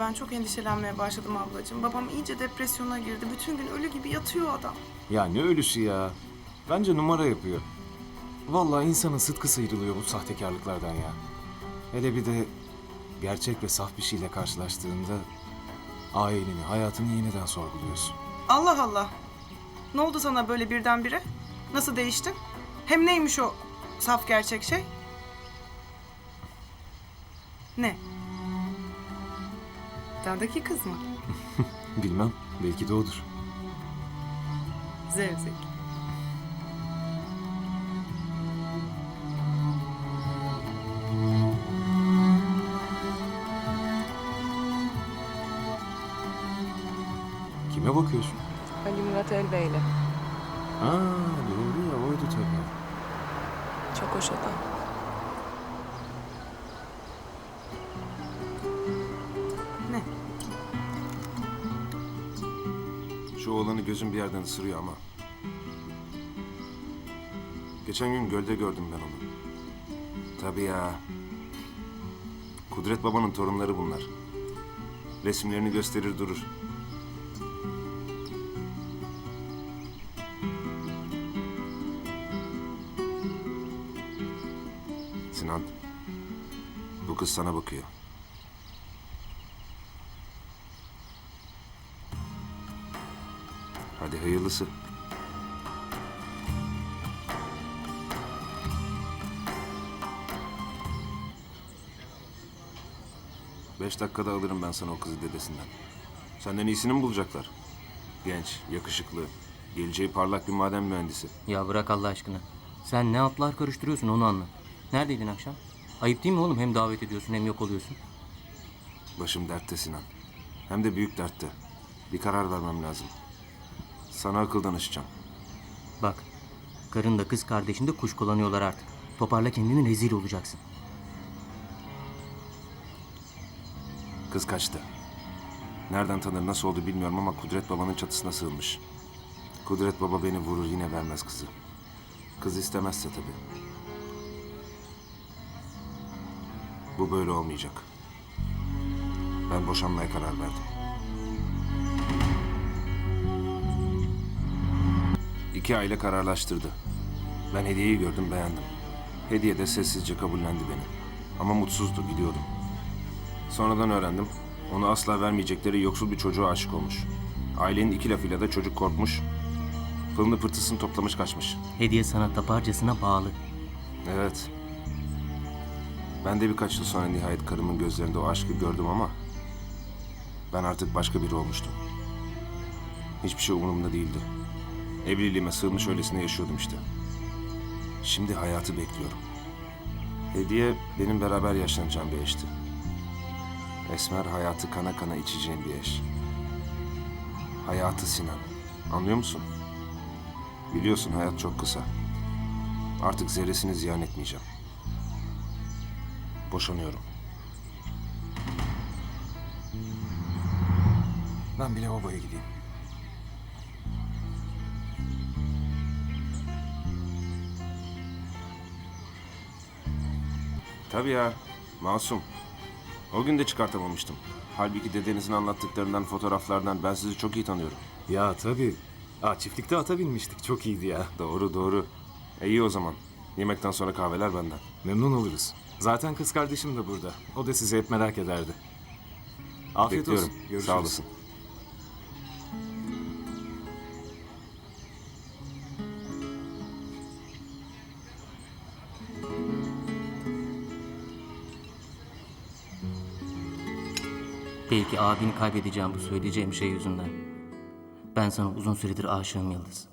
Ben çok endişelenmeye başladım ablacığım. Babam iyice depresyona girdi. Bütün gün ölü gibi yatıyor adam. Ya ne ölüsü ya. Bence numara yapıyor. Vallahi insanın sıtkı sıyrılıyor bu sahtekarlıklardan ya. Hele bir de gerçek ve saf bir şeyle karşılaştığında aileni, hayatını yeniden sorguluyorsun. Allah Allah. Ne oldu sana böyle birdenbire? Nasıl değiştin? Hem neymiş o saf gerçek şey? Ne? Dağdaki kız mı? Bilmem, belki de odur. Zevzek. Kime bakıyorsun? Ali Murat Elbeyli. Ha doğru ya oydu tabii. Çok hoş adam. Şu oğlanı gözüm bir yerden ısırıyor ama. Geçen gün gölde gördüm ben onu. Tabii ya. Kudret babanın torunları bunlar. Resimlerini gösterir durur. Sinan, bu kız sana bakıyor. Hadi hayırlısı. Beş dakikada alırım ben sana o kızı dedesinden. Senden iyisini mi bulacaklar? Genç, yakışıklı, geleceği parlak bir maden mühendisi. Ya bırak Allah aşkına. Sen ne atlar karıştırıyorsun onu anla. Neredeydin akşam? Ayıp değil mi oğlum? Hem davet ediyorsun hem yok oluyorsun. Başım dertte Sinan. Hem de büyük dertte. Bir karar vermem lazım. Sana akıl danışacağım. Bak. Karın da kız kardeşin de kuş kullanıyorlar artık. Toparla kendini rezil olacaksın. Kız kaçtı. Nereden tanır, nasıl oldu bilmiyorum ama Kudret babanın çatısına sığınmış. Kudret baba beni vurur yine vermez kızı. Kız istemezse tabii. Bu böyle olmayacak. Ben boşanmaya karar verdim. İki aile kararlaştırdı. Ben hediyeyi gördüm, beğendim. Hediye de sessizce kabullendi beni. Ama mutsuzdu, biliyordum. Sonradan öğrendim. Onu asla vermeyecekleri yoksul bir çocuğa aşık olmuş. Ailenin iki lafıyla da çocuk korkmuş. Pılını pırtısını toplamış kaçmış. Hediye sana taparcasına bağlı. Evet. Ben de birkaç yıl sonra nihayet karımın gözlerinde o aşkı gördüm ama... Ben artık başka biri olmuştum. Hiçbir şey umurumda değildi. Evliliğime sığınmış öylesine yaşıyordum işte. Şimdi hayatı bekliyorum. Hediye benim beraber yaşlanacağım bir eşti. Esmer hayatı kana kana içeceğim bir eş. Hayatı Sinan. Anlıyor musun? Biliyorsun hayat çok kısa. Artık zerresini ziyan etmeyeceğim. Boşanıyorum. Ben bile babaya gideyim. Tabii ya. Masum. O gün de çıkartamamıştım. Halbuki dedenizin anlattıklarından, fotoğraflardan ben sizi çok iyi tanıyorum. Ya tabii. Aa, çiftlikte ata binmiştik. Çok iyiydi ya. Doğru doğru. E iyi o zaman. Yemekten sonra kahveler benden. Memnun oluruz. Zaten kız kardeşim de burada. O da sizi hep merak ederdi. Afiyet Bekliyorum. olsun. Görüşürüz. Sağ olasın. Belki abini kaybedeceğim bu söyleyeceğim şey yüzünden. Ben sana uzun süredir aşığım Yıldız.